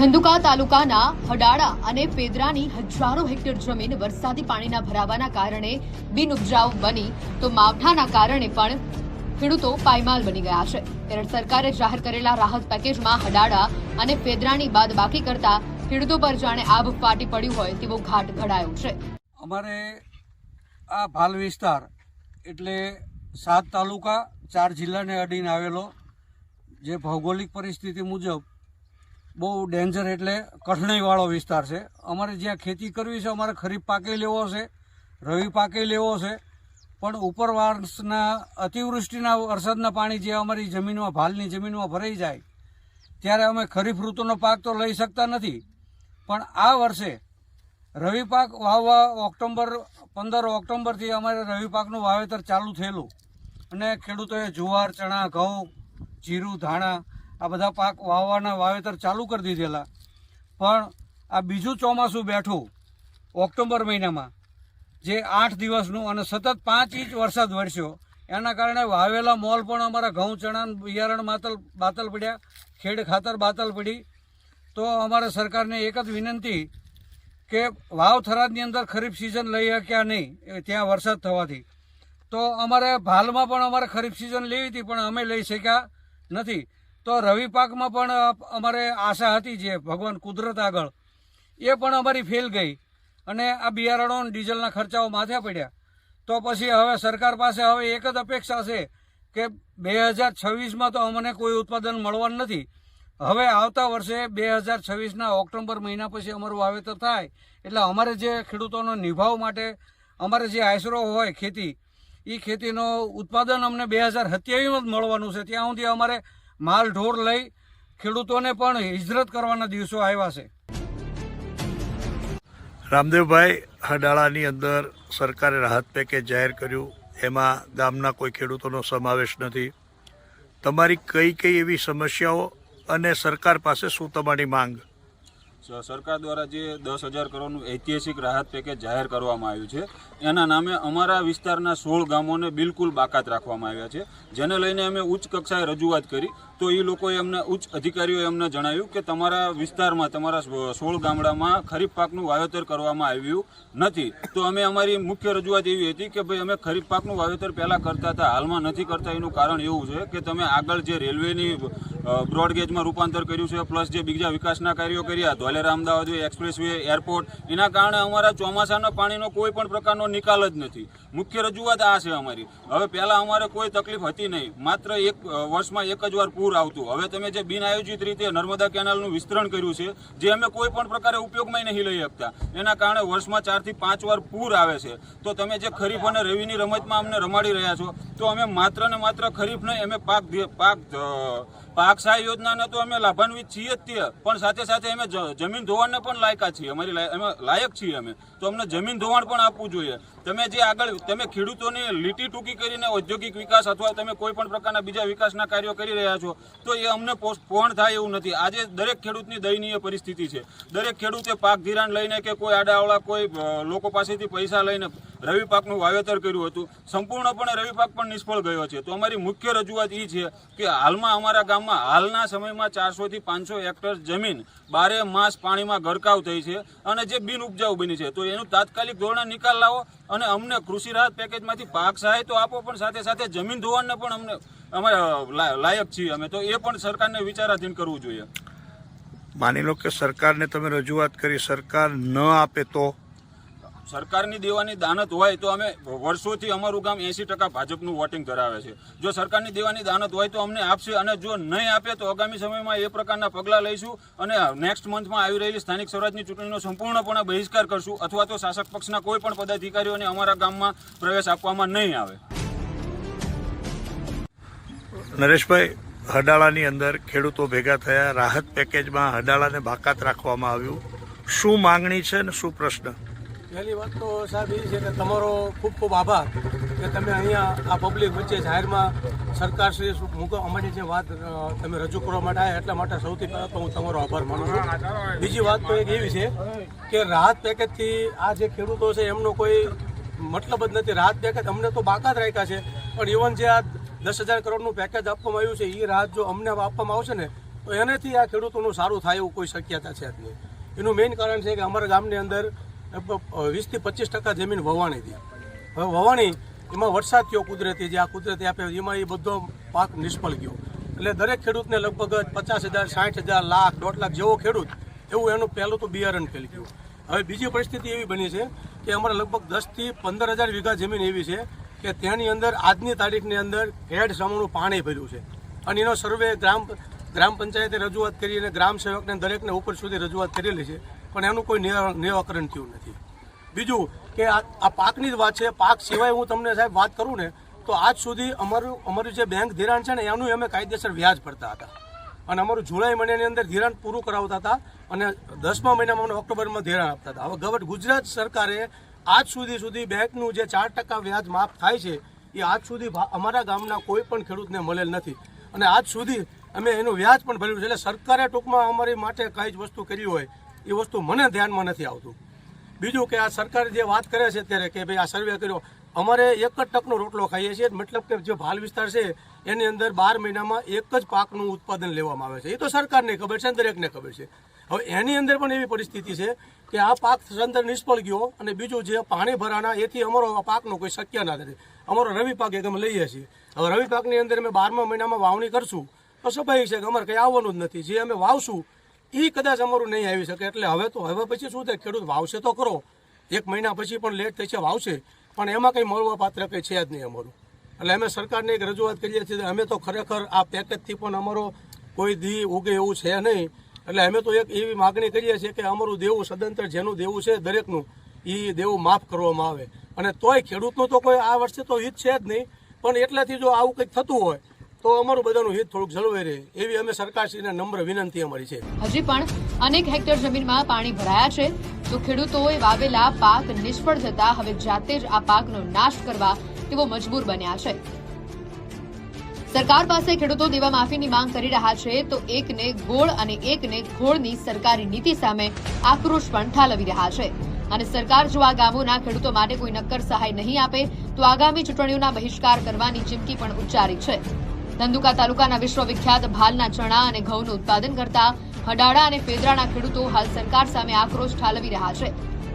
ધંધુકા તાલુકાના હડાળા અને પેદરાની હજારો હેક્ટર જમીન વરસાદી પાણીના ભરાવાના કારણે બિન ઉપજાઉ બની તો માવઠાના કારણે પણ ખેડૂતો પાયમાલ બની ગયા છે. કેરળ સરકારે જાહેર કરેલા રાહત પેકેજમાં હડાળા અને પેદરાની બાદ બાકી કરતા ખેડૂતો પર જાણે આભ ફાટી પડ્યું હોય તેવો ઘાટ ઘડાયો છે. અમારે આ ભાલ વિસ્તાર એટલે સાત તાલુકા, ચાર જિલ્લાને અડીને આવેલો જે ભૌગોલિક પરિસ્થિતિ મુજબ બહુ ડેન્જર એટલે કઠણાઈવાળો વિસ્તાર છે. અમારે જ્યાં ખેતી કરવી છે, અમારે ખરીફ પાકે લેવો છે, રવિ પાકે લેવો છે, પણ ઉપરવાસના અતિવૃષ્ટિના વરસાદના પાણી જે અમારી જમીનમાં, ભાલની જમીનમાં ભરાઈ જાય, ત્યારે અમે ખરીફ ઋતુનો પાક તો લઈ શકતા નથી. પણ આ વર્ષે રવિ પાક વાવવા ઓક્ટોબર, પંદર ઓક્ટોબરથી અમારે રવિ પાકનું વાવેતર ચાલુ થયેલું. અને ખેડૂતોએ જુવાર, ચણા, ઘઉં, જીરું, ધાણા આ બધા પાક વાવવાના વાવેતર ચાલુ કરી દીધેલા. પણ આ બીજું ચોમાસું બેઠું, ઓક્ટોબર મહિનામાં, જે આઠ દિવસનું અને સતત પાંચ ઇંચ વરસાદ વરસ્યો, એના કારણે વાવેલા મોલ પણ અમારા ઘઉં, ચણા બિયારણ માતલ, બાતલ પડ્યા, ખેડ ખાતર બાતલ પડી. તો અમારે સરકારને એક જ વિનંતી કે વાવ થરાદની અંદર ખરીફ સિઝન લઈ શક્યા નહીં ત્યાં વરસાદ થવાથી. તો અમારે ભાલમાં પણ અમારે ખરીફ સિઝન લેવી હતી, પણ અમે લઈ શક્યા નથી. તો રવિ પાકમાં પણ અમારે આશા હતી જે ભગવાન કુદરત આગળ, એ પણ અમારી ફેલ ગઈ. અને આ બિયારણો ડીઝલના ખર્ચાઓ માથે પડ્યા. તો પછી હવે સરકાર પાસે હવે એક જ અપેક્ષા છે કે બે હજાર છવ્વીસમાં તો અમને કોઈ ઉત્પાદન મળવાનું નથી. હવે આવતા વર્ષે બે હજાર છવ્વીસના ઓક્ટોબર મહિના પછી અમારું વાવેતર થાય. એટલે અમારે જે ખેડૂતોનો નિભાવ માટે, અમારે જે આશરો હોય ખેતી એ ખેતીનો ઉત્પાદન અમને બે હજાર સત્યાવીસમાં જ મળવાનું છે. ત્યાં સુધી અમારે માલ ઢોર લઈ ખેડૂતોને પણ હિજરત કરવાના દિવસો આવ્યા છે. રામદેવભાઈ હડાળાની અંદર સરકારે રાહત પેકેજ જાહેર કર્યું. એમાં ગામના કોઈ ખેડૂતોનો સમાવેશ નથી. તમારી કઈ કઈ એવી સમસ્યાઓ અને સરકાર પાસે શું તમારી માંગ? સરકાર દ્વારા જે દસ હજાર કરોડનું ઐતિહાસિક રાહત પેકેજ જાહેર કરવામાં આવ્યું છે, એના નામે અમારા વિસ્તારના સોળ ગામોને બિલકુલ બાકાત રાખવામાં આવ્યા છે. જેને લઈને અમે ઉચ્ચ કક્ષાએ રજૂઆત કરી, તો એ લોકોએ અમને, ઉચ્ચ અધિકારીઓએ અમને જણાવ્યું કે તમારા વિસ્તારમાં, તમારા સોળ ગામડામાં ખરીફ પાકનું વાવેતર કરવામાં આવ્યું નથી. તો અમે અમારી મુખ્ય રજૂઆત એવી હતી કે ભાઈ અમે ખરીફ પાકનું વાવેતર પહેલાં કરતા હતા, હાલમાં નથી કરતા. એનું કારણ એવું છે કે તમે આગળ જે રેલવેની બ્રોડગેજમાં રૂપાંતર કર્યું છે, પ્લસ જે બીજા વિકાસના કાર્યો કર્યા ધોલેરા અમદાવાદ એક્સપ્રેસ એરપોર્ટ, એના કારણે અમારા ચોમાસાના પાણીનો કોઈ પણ પ્રકારનો નિકાલ જ નથી. મુખ્ય રજૂઆત આ છે અમારી. હવે પહેલાં અમારે કોઈ તકલીફ હતી નહીં. માત્ર એક વર્ષમાં એક જ વાર પૂર આવતું. હવે તમે જે બિન આયોજિત રીતે નર્મદા કેનાલનું વિસ્તરણ કર્યું છે, જે અમે કોઈ પણ પ્રકારે ઉપયોગમાં નહીં લઈ શકતા. એના કારણે વર્ષમાં ચારથી પાંચ વાર પૂર આવે છે. તો તમે જે ખરીફ અને રવિની રમતમાં અમને રમાડી રહ્યા છો, તો અમે માત્ર ને માત્ર ખરીફ નહીં, અમે પાક પાક પાક સહાય યોજનાને તો અમે લાભાન્વિત છીએ જ તે. પણ સાથે સાથે અમે જમીન ધોવાણને પણ લાયકા છીએ. અમારી અમે લાયક છીએ અમે. તો અમને જમીન ધોવાણ પણ આપવું જોઈએ. તમે જે આગળ, તમે ખેડૂતોની લીટી ટૂંકી કરીને ઔદ્યોગિક વિકાસ અથવા તમે કોઈ પણ પ્રકારના બીજા વિકાસના કાર્યો કરી રહ્યા છો, તો એ અમને પૂર્ણ થાય એવું નથી. આજે દરેક ખેડૂતની દયનીય પરિસ્થિતિ છે. દરેક ખેડૂતે પાક ધિરાણ લઈને કે કોઈ આડાવળા કોઈ લોકો પાસેથી પૈસા લઈને રવિ પાકનું વાવેતર કર્યું હતું. સંપૂર્ણપણે રવિ પાક પણ નિષ્ફળ ગયો છે. તો અમારી મુખ્ય રજૂઆત એ છે કે હાલમાં અમારા ગામમાં હાલના સમયમાં ચારસોથી પાંચસો હેક્ટર જમીન બારે માસ પાણીમાં ગરકાવ થઈ છે અને જે બિન ઉપજાઉ બની છે. તો એનું તાત્કાલિક ધોરણે નિકાલ લાવો અને અમને કૃષિ રાહત પેકેજમાંથી પાક સહાય તો આપો, પણ સાથે સાથે જમીન ધોવાણને પણ અમને, અમે લાયક છીએ અમે. તો એ પણ સરકારને વિચારાધીન કરવું જોઈએ. માની લો કે સરકારને તમે રજૂઆત કરી, સરકાર ન આપે તો સરકારની દેવાની દાનત હોય તો અમે વર્ષોથી અમારું ગામ એંસી ટકા ભાજપનું વોટિંગ ધરાવે છે. જો સરકારની દેવાની દાનત હોય તો અમને આપશે અને જો નહીં આપે તો આગામી સમયમાં એ પ્રકારના પગલાં લઈશું અને નેક્સ્ટ મંથમાં આવી રહેલી સ્થાનિક સ્વરાજની ચૂંટણીનો સંપૂર્ણપણે બહિષ્કાર કરશું અથવા તો શાસક પક્ષના કોઈ પણ પદાધિકારીઓને અમારા ગામમાં પ્રવેશ આપવામાં નહીં આવે. નરેશભાઈ, હડાળાની અંદર ખેડૂતો ભેગા થયા, રાહત પેકેજમાં હડાળાને બાકાત રાખવામાં આવ્યું. શું માંગણી છે ને શું પ્રશ્ન? પહેલી વાત તો સાહેબ એ છે કે તમારો ખૂબ ખૂબ આભાર કે તમે અહીંયા આ પબ્લિક વચ્ચે જાહેરમાં સરકારશ્રી મૂકો. અમારી જે વાત તમે રજૂ કરવા માટે આવ્યા એટલા માટે સૌથી પહેલાં તો હું તમારો આભાર માનું છું. બીજી વાત તો એક એવી છે કે રાહત પેકેજથી આ જે ખેડૂતો છે એમનો કોઈ મતલબ જ નથી. રાહત પેકેજ અમને તો બાકાત રાખ્યા છે. પણ ઇવન જે આ દસ હજાર કરોડનું પેકેજ આપવામાં આવ્યું છે એ રાહત જો અમને આપવામાં આવશે ને, તો એનાથી આ ખેડૂતોનું સારું થાય એવું કોઈ શક્યતા છે જ નહીં. એનું મેઇન કારણ છે કે અમારા ગામની અંદર વીસથી પચીસ ટકા જમીન વવાણી હતી. હવે વવાણી, એમાં વરસાદ થયો કુદરતી, જે આ કુદરતી આપે, એમાં એ બધો પાક નિષ્ફળ ગયો. એટલે દરેક ખેડૂતને લગભગ પચાસ હજાર, સાઠ હજાર, લાખ, દોઢ લાખ જેવો ખેડૂત, એવું એનું પહેલું તો બિયારણ ફેલી ગયું. હવે બીજી પરિસ્થિતિ એવી બની છે કે અમારે લગભગ દસથી પંદર હજાર વીઘા જમીન એવી છે કે તેની અંદર આજની તારીખની અંદર હેડ સામાનું પાણી ભર્યું છે. અને એનો સર્વે ગ્રામ ગ્રામ પંચાયતે રજૂઆત કરી અને ગ્રામ સેવકને દરેકને ઉપર સુધી રજૂઆત કરેલી છે. પણ એનું કોઈ નિરા- નિરાકરણ થયું નથી. બીજું કે આ આ પાકની જ વાત છે, પાક સિવાય હું તમને સાહેબ વાત કરું ને, તો આજ સુધી અમારું અમારું જે બેંક ધિરાણ છે ને, એનું અમે કાયદેસર વ્યાજ ભરતા હતા. અને અમારું જુલાઈ મહિનાની અંદર ધિરાણ પૂરું કરાવતા હતા અને દસમા મહિનામાં અમને ઓક્ટોબરમાં ધિરાણ આપતા હતા. હવે ગવર્મેન્ટ ગુજરાત સરકારે આજ સુધી સુધી બેંકનું જે ચાર ટકા વ્યાજ માફ થાય છે, એ આજ સુધી અમારા ગામના કોઈ પણ ખેડૂતને મળેલ નથી. અને આજ સુધી અમે એનું વ્યાજ પણ ભર્યું છે. એટલે સરકારે ટૂંકમાં અમારી માટે કઈ જ વસ્તુ કરી હોય એ વસ્તુ મને ધ્યાનમાં નથી આવતું. બીજું કે આ સરકાર જે વાત કરે છે અત્યારે કે ભાઈ આ સર્વે કર્યો, અમારે એક જ ટકનો રોટલો ખાઈએ છીએ, મતલબ કે જે ભાલ વિસ્તાર છે, એની અંદર બાર મહિનામાં એક જ પાકનું ઉત્પાદન લેવામાં આવે છે. એ તો સરકારને ખબર છે દરેકને ખબર છે. હવે એની અંદર પણ એવી પરિસ્થિતિ છે કે આ પાક સંતર નિષ્ફળ ગયો અને બીજું જે પાણી ભરાના, એથી અમારો પાકનો કોઈ શક્ય ના નથી અમારો રવિ પાક એક અમે લઈએ છીએ. હવે રવિ પાકની અંદર અમે બારમા મહિનામાં વાવણી કરશું. તો સ્વાભાવિક છે કે અમારે કંઈ આવવાનું જ નથી. જે અમે વાવશું એ કદાચ અમારું નહીં આવી શકે. એટલે હવે તો, હવે પછી શું થાય? ખેડૂત વાવશે તો ખરો. એક મહિના પછી પણ લેટ થશે, વાવશે. પણ એમાં કંઈ મળવા પાત્ર કંઈ છે જ નહીં અમારું. એટલે અમે સરકારને એક રજૂઆત કરીએ છીએ, અમે તો ખરેખર આ પેકેજથી પણ અમારો કોઈ દી ઉગે એવું છે નહીં. એટલે અમે તો એક એવી માગણી કરીએ છીએ કે અમારું દેવું સદંતર જેનું દેવું છે દરેકનું એ દેવું માફ કરવામાં આવે. અને તોય ખેડૂતનું તો કોઈ આ વર્ષે તો હિત છે જ નહીં. પણ એટલાથી જો આવું કંઈક થતું હોય તો અમારું બધાનું હિત થોડુંક જળવાઈ રહે. એવી અમે સરકારશ્રીને નમ્ર વિનંતી અમારી છે. હજી પણ અનેક હેક્ટર જમીનમાં પાણી ભરાયા છે. તો ખેડૂતોએ વાવેલા પાક નિષ્ફળ જતા હવે જાતે જ આ પાકનો નાશ કરવા તેઓ મજબૂર બન્યા છે. સરકાર પાસે ખેડૂતો દેવા માફીની માંગ કરી રહ્યા છે તો એકને ગોળ અને એકને ઘોળની સરકારી નીતિ સામે આક્રોશ પણ ઠાલવી રહ્યા છે. અને સરકાર જો આ ગામોના ખેડૂતો માટે કોઈ નક્કર સહાય નહીં આપે, તો આગામી ચૂંટણીઓના બહિષ્કાર કરવાની ચીમકી પણ ઉચ્ચારી છે. ધંધુકા તાલુકાના વિશ્વવિખ્યાત ભાલના ચણા અને ઘઉંનું ઉત્પાદન કરતા હડાડા અને ફેદરાના ખેડૂતો હાલ સરકાર સામે આક્રોશ ઠાલવી રહ્યા છે.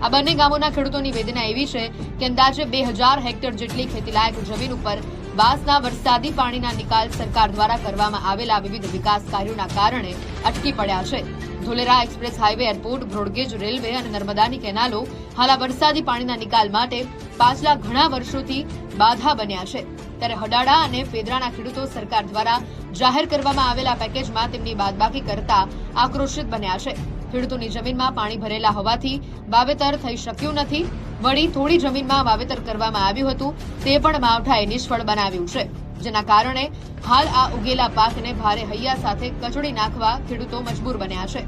આ બંને ગામોના ખેડૂતોની વેદના એવી છે કે અંદાજે બે હજાર હેક્ટર જેટલી ખેતીલાયક જમીન ઉપર વાસના વરસાદી પાણીના નિકાલ સરકાર દ્વારા કરવામાં આવેલા વિવિધ વિકાસ કાર્યોના કારણે અટકી પડ્યા છે. Dholera express highway airport, broad gauge railway અને નર્મદાની કેનાલો હાલ વરસાદી પાણીના નિકાલ માટે પાછલા ઘણા વર્ષોથી બાધા બન્યા છે. ત્યારે હડાડા અને ફેદરાના ખેડૂતો સરકાર દ્વારા જાહેર કરવામાં આવેલા પેકેજમાં તેમની બાદબાકી કરતા આક્રોશિત બન્યા છે. ખેડૂતોની જમીનમાં પાણી ભરેલા હોવાથી વાવેતર થઈ શક્યું નથી. વળી થોડી જમીનમાં વાવેતર કરવામાં આવ્યું હતું. તે પણ માવઠાએ નિષ્ફળ બનાવ્યું છે. જેના કારણે હાલ આ ઉગેલા પાકને ભારે હૈયા સાથે કચડી નાખવા ખેડૂતો મજબૂર બન્યા છે.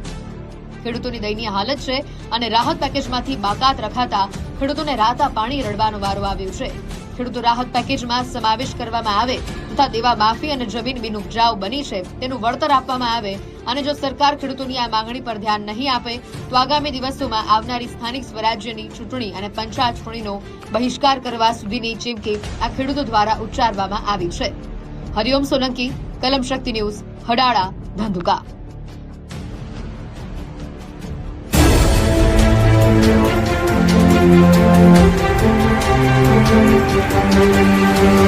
ખેડૂતોની દયનીય હાલત છે અને રાહત પેકેજમાંથી બાકાત રખાતા ખેડૂતોને રાતા પાણી રડવાનો વારો આવ્યો છે. ખેડૂતો રાહત પેકેજમાં સમાવેશ કરવામાં આવે તથા દેવા માફી અને જમીન બિનઉપજાઉ બની છે, તેનું વળતર આપવામાં આવે અને જો સરકાર ખેડૂતોની આ માંગણી પર ધ્યાન નહીં આપે, તો આગામી દિવસોમાં આવનારી સ્થાનિક સ્વરાજ્યની ચૂંટણી અને પંચાયત ચૂંટણીનો બહિષ્કાર કરવા સુધીની ચીમકી આ ખેડૂતો દ્વારા ઉચ્ચારવામાં આવી છે. હરિઓમ સોલંકી, કલમ શક્તિ ન્યૂઝ, હડાળા, ધંધુકા. Música